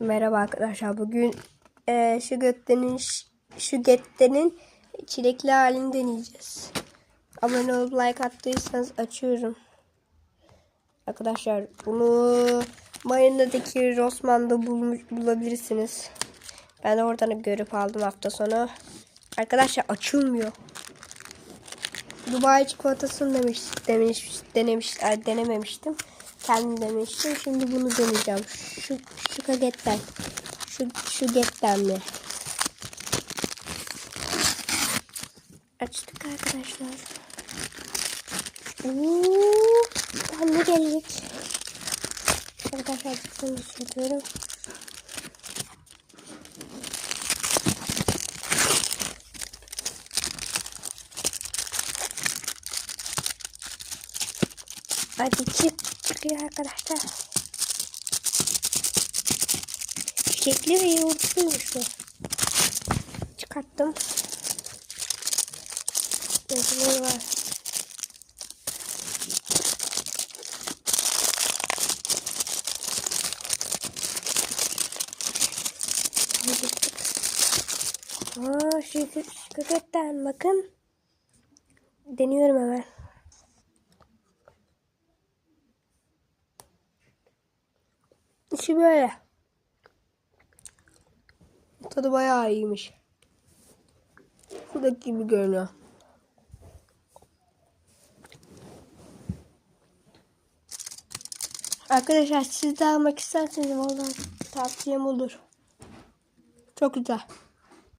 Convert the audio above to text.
Merhaba arkadaşlar. Bugün eee şu göttenin şu gettenin çilekli halini deneyeceğiz. Abone olup like attıysanız açıyorum. Arkadaşlar bunu Marina'daki Rossmann'da bulmuş, bulabilirsiniz. Ben de oradan görüp aldım hafta sonu. Arkadaşlar açılmıyor. Dubai çikolatasını demiş, demiş, denemiş, denememiştim. Kendim demiştim. Şimdi bunu deneyeceğim. Şu, şu kagetten. Şu, şu getten mi? Açtık arkadaşlar. Uuu, ne gelecek? Arkadaşlar bunu çekiyorum. Hadi çık çıkıyor arkadaşlar. Çiçekli ve yoğurtluymuş bu. Çıkarttım. Yazıları var. Aa, şu köketten bakın. Deniyorum hemen. İçi böyle. Tadı bayağı iyiymiş. Şuradaki gibi görünüyor. Arkadaşlar siz de almak isterseniz vallahi tavsiyem olur. Çok güzel.